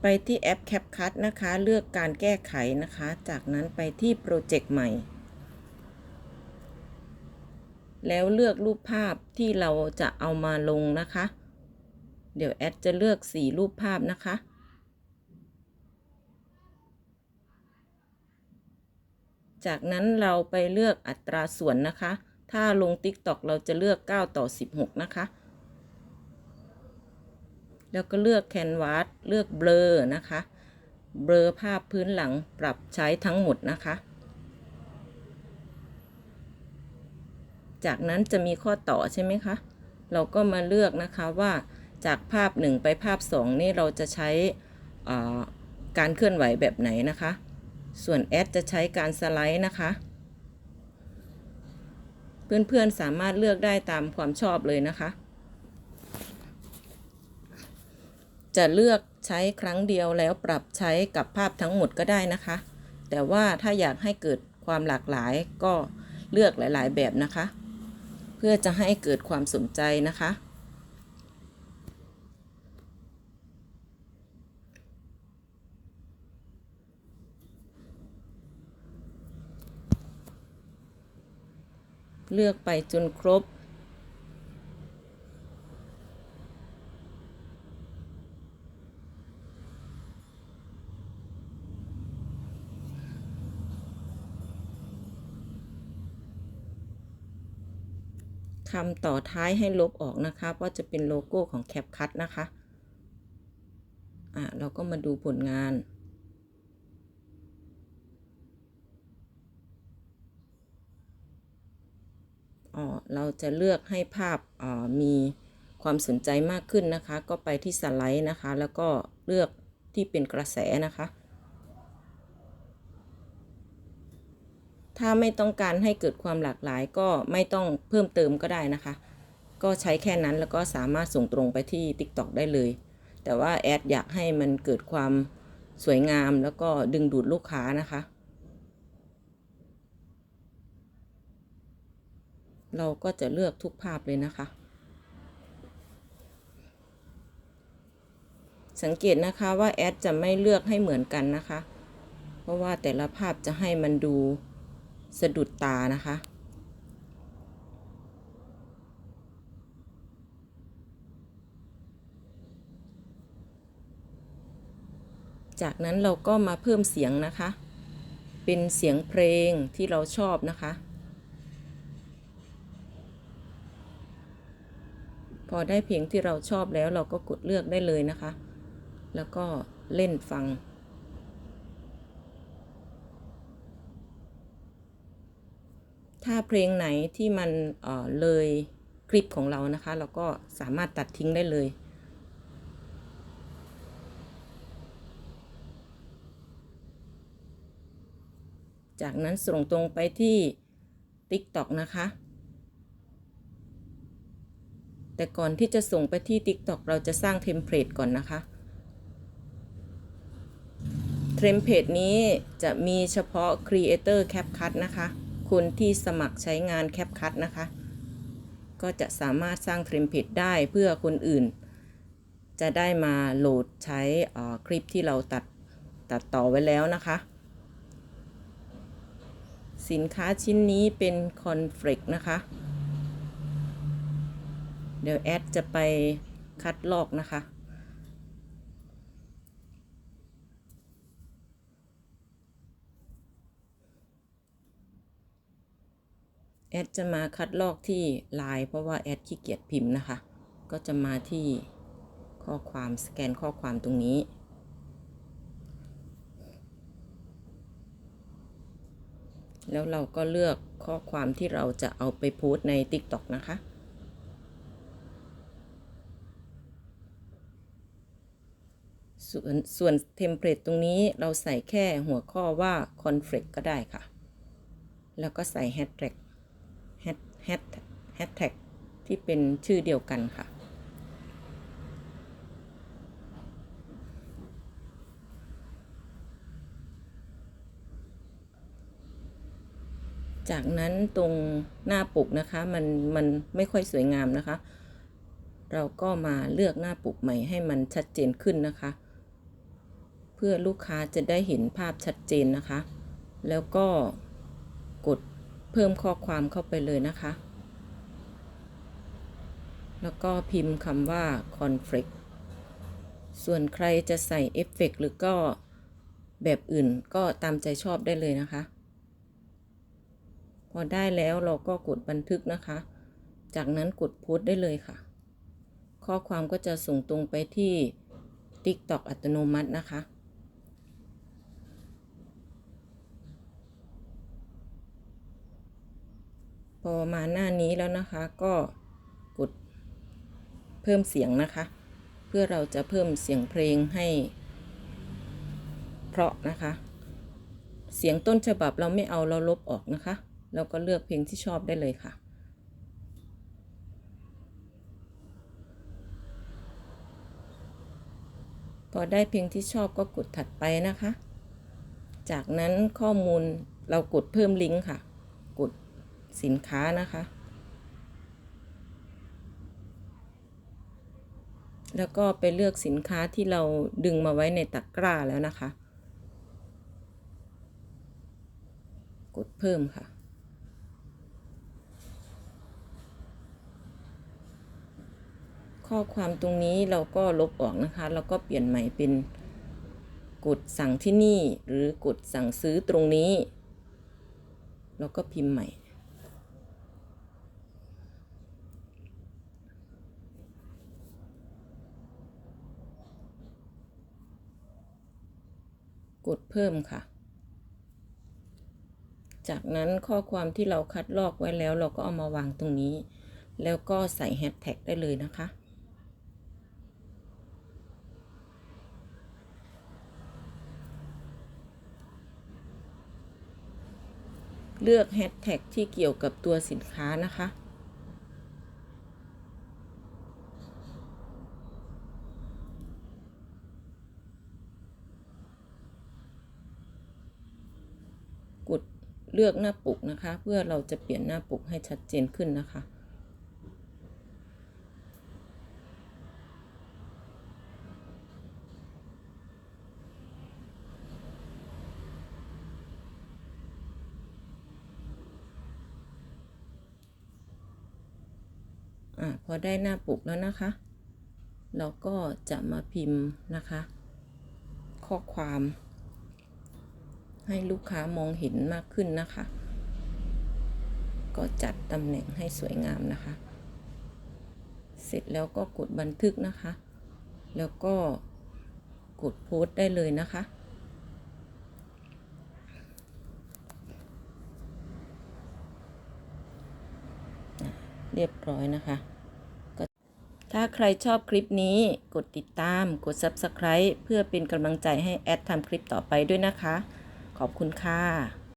ไปที่แอป CapCut นะคะ เลือกการแก้ไขนะคะ จากนั้นไปที่โปรเจกต์ใหม่ แล้วเลือกรูปภาพที่เราจะเอามาลงนะคะ เดี๋ยวแอดจะเลือก 4 รูปภาพนะคะ จากนั้นเราไปเลือกอัตราส่วนนะคะ ถ้าลง TikTok เราจะเลือก 9 ต่อ 16 นะคะ แล้วก็เลือก Canvas เลือก Blur นะคะ Blur ภาพพื้นหลังปรับใช้ทั้งหมดนะคะ จากนั้นจะมีข้อต่อใช่ไหมคะ เราก็มาเลือกนะคะว่าจากภาพ 1 ไปภาพ 2 นี่เราจะใช้การเคลื่อนไหวแบบไหนนะคะ ส่วนแอดจะใช้การสไลด์นะคะ เพื่อนๆสามารถเลือกได้ตามความชอบเลยนะคะ จะเลือกใช้ครั้งเดียวแล้วปรับใช้กับภาพทั้งหมดก็ได้นะคะ แต่ว่าถ้าอยากให้เกิดความหลากหลายก็เลือกหลาย ๆ แบบนะคะ เพื่อจะให้เกิดความสนใจนะคะ เลือกไปจนครบ คำต่อท้ายให้ลบออกนะคะว่าะจะเป็นโลโก้ของ CapCut นะคะ อะเราก็มาดูผลงานอ๋อเราจะเลือกให้ภาพมีความสนใจมากขึ้นนะคะ ก็ไปที่สไลด์นะคะ แล้วก็เลือกที่เป็นกระแสนะคะ ถ้าไม่ต้องการให้เกิดความหลากหลายก็ไม่ต้องเพิ่มเติมก็ได้นะคะ ก็ใช้แค่นั้นแล้วก็สามารถส่งตรงไปที่ TikTok ได้เลย แต่ว่าแอดอยากให้มันเกิดความสวยงามแล้วก็ดึงดูดลูกค้านะคะ เราก็จะเลือกทุกภาพเลยนะคะ สังเกตนะคะว่าแอดจะไม่เลือกให้เหมือนกันนะคะ เพราะว่าแต่ละภาพจะให้มันดู สะดุดตานะคะ จากนั้นเราก็มาเพิ่มเสียงนะคะ เป็นเสียงเพลงที่เราชอบนะคะ พอได้เพลงที่เราชอบแล้วเราก็กดเลือกได้เลยนะคะ แล้วก็เล่นฟัง ถ้าเพลงไหนที่มันเเลยคลิปของเรานะคะ เราก็สามารถตัดทิ้งได้เลย จากนั้นส่งตรงไปที่ TikTok นะคะ แต่ก่อนที่จะส่งไปที่ TikTok เราจะสร้างเทมเพลตก่อนนะคะ เทมเพลตนี้จะมีเฉพาะ Creator CapCut นะคะ คนที่สมัครใช้งาน CapCut นะคะ ก็จะสามารถสร้างเทมเพลตได้เพื่อคนอื่น จะได้มาโหลดใช้คลิปที่เราตัดตัดต่อไว้แล้วนะคะ สินค้าชิ้นนี้เป็นคอนเฟลกนะคะ เดี๋ยวแอดจะไปคัดลอกนะคะ ดจะมาคัดลอกที่ลน์เพราะว่าแอดขี้เกียจพิมพ์นะคะ ก็จะมาที่ข้อความสแกนข้อความตรงนี้ แล้วเราก็เลือกข้อความที่เราจะเอาไปโพสต์ใน TikTok นะคะส่วนส่วนเทมเพลตตรงนี้เราใส่แค่หัวข้อว่า conflict ก็ได้ค่ะ แล้วก็ใส่แฮช แฮชแฮชแท็กที่เป็นชื่อเดียวกันค่ะ จากนั้นตรงหน้าปุกนะคะมันมันไม่ค่อยสวยงามนะคะ เราก็มาเลือกหน้าปุกใหม่ให้มันชัดเจนขึ้นนะคะ เพื่อลูกค้าจะได้เห็นภาพชัดเจนนะคะ แล้วก็กด เพิ่มข้อความเข้าไปเลยนะคะ แล้วก็พิมพ์คำว่า conflict ส่วนใครจะใส่เอฟเฟกต์หรือก็แบบอื่นก็ตามใจชอบได้เลยนะคะ พอได้แล้วเราก็กดบันทึกนะคะ จากนั้นกดโพสต์ได้เลยค่ะ ข้อความก็จะส่งตรงไปที่ TikTok อัตโนมัตินะคะ พอมาหน้านี้แล้วนะคะก็กดเพิ่มเสียงนะคะ เพื่อเราจะเพิ่มเสียงเพลงให้ เพราะนะคะ เสียงต้นฉบับเราไม่เอาเราลบออกนะคะเราก็เลือกเพลงที่ชอบได้เลยค่ะ พอได้เพลงที่ชอบก็กดถัดไปนะคะ จากนั้นข้อมูลเรากดเพิ่มลิงก์ค่ะ สินค้านะคะ แล้วก็ไปเลือกสินค้าที่เราดึงมาไว้ในตะกร้าแล้วนะคะ กดเพิ่มค่ะข้อความตรงนี้เราก็ลบออกนะคะ แล้วก็เปลี่ยนใหม่เป็นกดสั่งที่นี่ หรือกดสั่งซื้อตรงนี้ แล้วก็พิมพ์ใหม่ กดเพิ่มค่ะ จากนั้นข้อความที่เราคัดลอกไว้แล้วเราก็เอามาวางตรงนี้ แล้วก็ใส่แฮชแท็กได้เลยนะคะเลือกแฮชแท็กที่เกี่ยวกับตัวสินค้านะคะ กดเลือกหน้าปกนะคะ เพื่อเราจะเปลี่ยนหน้าปกให้ชัดเจนขึ้นนะคะ อะพอได้หน้าปกแล้วนะคะ เราก็จะมาพิมพ์นะคะ ข้อความ ให้ลูกค้ามองเห็นมากขึ้นนะคะ ก็จัดตำแหน่งให้สวยงามนะคะ เสร็จแล้วก็กดบันทึกนะคะ แล้วก็กดโพสต์ได้เลยนะคะเรียบร้อยนะคะ ถ้าใครชอบคลิปนี้กดติดตาม กด Subscribe เพื่อเป็นกำลังใจให้แอดทำคลิปต่อไปด้วยนะคะ ขอบคุณค่ะ